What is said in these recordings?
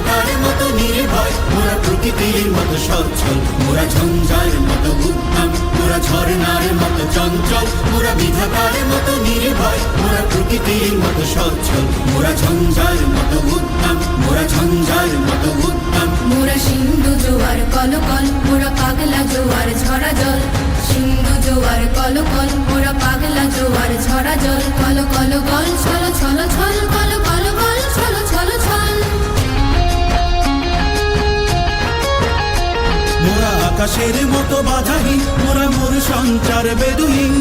বিধাতার মতো নির্ভয়, মোরা প্রকৃতির মতো সচ্ছল, মোরা ঝঞ্ঝার মতো উত্তম মোরা ঝর্ণার মতো চঞ্চল, মোরা বিধাতার মতো নির্ভয়, মোরা প্রকৃতির মতো সচ্ছল, মোরা ঝঞ্ঝার মতো উত্তম মোরা ঝঞ্ঝার মতো উত্তম মোরা সিন্ধু জোয়ার কলকল, মোরা পাগলা জোয়ার আকাশের মতো বাধাহীন, মোরা মোর সঞ্চার বেদুহীন।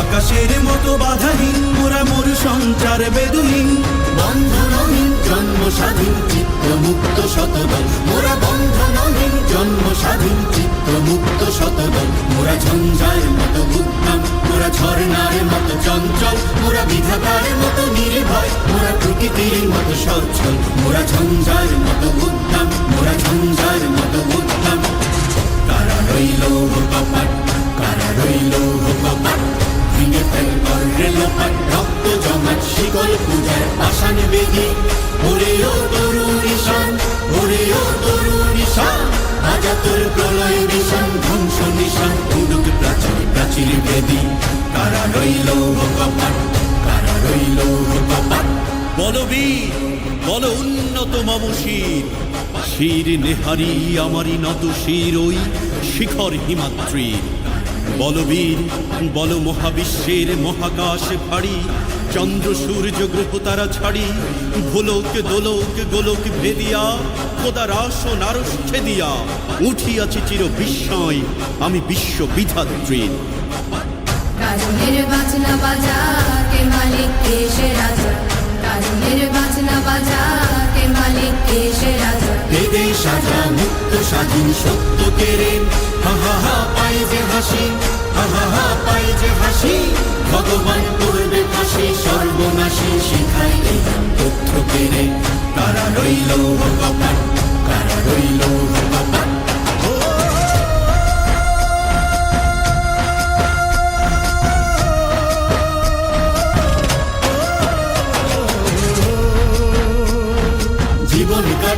আকাশের মতো বাধাহীন, মোরা মোর সঞ্চার বেদুহীন। বন্ধনহীন জন্ম স্বাধীন চিত্ত মুক্ত শতদল মোরা বন্ধনহীন জন্ম স্বাধীন চিত্ত মুক্ত শতদল মোরা ঝঞ্ঝার মতো উদ্যম মোরা ঝর্ণার মতো চঞ্চল। মোরা বিধাতার মতো প্রকৃতির মতো সচ্ছল, মোরা ঝঞ্ঝার মতো উদ্যম, মোরা ঝঞ্ঝার মতো উদ্যম। কারা রইল কপাট কারা রইল কপাট ভেঙে ফেল কর রেলপাট রক্ত জমাট, শিকল পূজার পাষাণ বেদি ওরে ও তরুণ ঈশান ওরে ও তরুণ ঈশান আজা তোর প্রলয় বিষান ধ্বংস নিশান উডুক প্রাচীর প্রাচীর বেদি। কারা রইল কপাট কারা রইল কপাট বলবীর বল উন্নত মম শির। নেহারি আমারই নত শির ওই শিখর হিমাদ্রির। বলবীর বল মহাবিশ্বের মহাকাশ ভারী। চন্দ্র, সূর্য, গ্রহ তারা ছাড়ি। ভোলক, দোলক, গোলক ভেদিয়া খোদার আসন আরস ছেদিয়া। উঠিয়াছি চির বিস্ময়, আমি বিশ্ব বিধাত্রীর। বাজা সাজা মুক্ত স্বাধীন সত্য কেড়ে হা হা হা পাই যে হাসি হা হা হা পাই যে হাসি ভগবান করবে ফাঁসি সর্বনাশী শিখাই তথ্য কেড়ে কারা রইল কারা রইল কপাট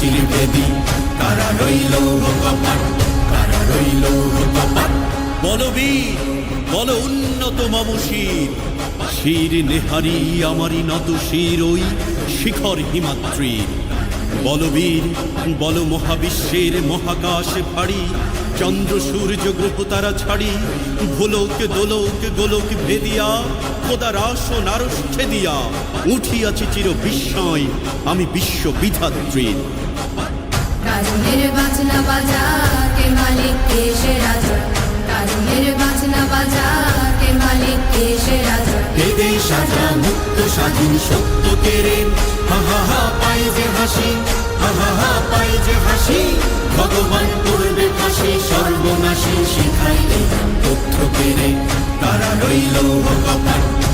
প্রাচীর প্রাচীর বেদি কারা রইল কপাট কারা রইল কপাট বলবীর বল উন্নত মম শির নেহারি আমারই নত শির ওই শিখর হিমাদ্রির। বলবীর, বল মহাবিশ্বের মহাকাশ ভারী চন্দ্র, সূর্য, গ্রহ তারা ছাড়ি। ভোলক, দোলক, গোলক ভেদিয়া খোদার আসন আরস ছেদিয়া। উঠিয়াছি চির বিস্ময়, আমি বিশ্ব বিধাত্রীর। কাজনের বাজনা বাজা, কে মালিক, কে রাজা? কাজনের বাজনা বাজা, কে মালিক, কে সে রাজা? বেদে সাজা, মুক্ত, স্বাধীন, সত্য কেড়ে হা হা হা, পাই যে হাসি, হা হা হা, পাই যে হাসি। ভগবান করবে ফাঁসি, সর্বনাশী শিখাই তথ্য কারা রইল রইল কপাট